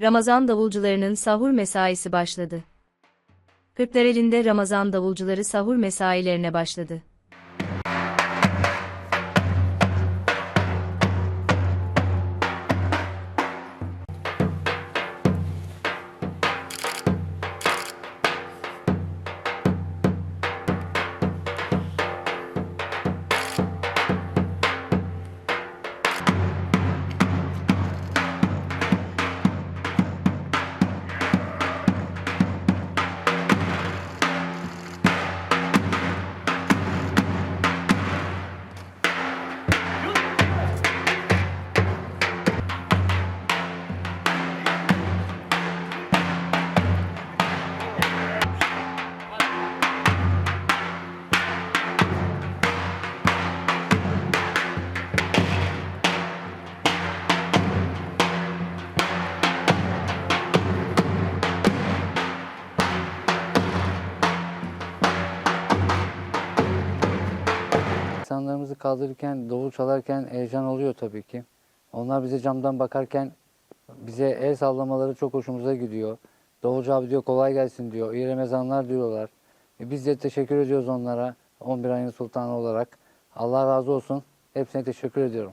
Ramazan davulcularının sahur mesaisi başladı. Kırklareli'nde Ramazan davulcuları sahur mesailerine başladı. İnsanlarımızı kaldırırken, davul çalarken heyecan oluyor tabii ki. Onlar bize camdan bakarken bize el sallamaları çok hoşumuza gidiyor. Davulcu abi diyor kolay gelsin diyor. İyi Ramazanlar diyorlar. E biz de teşekkür ediyoruz onlara 11 ayın sultanı olarak. Allah razı olsun. Hepsine teşekkür ediyorum.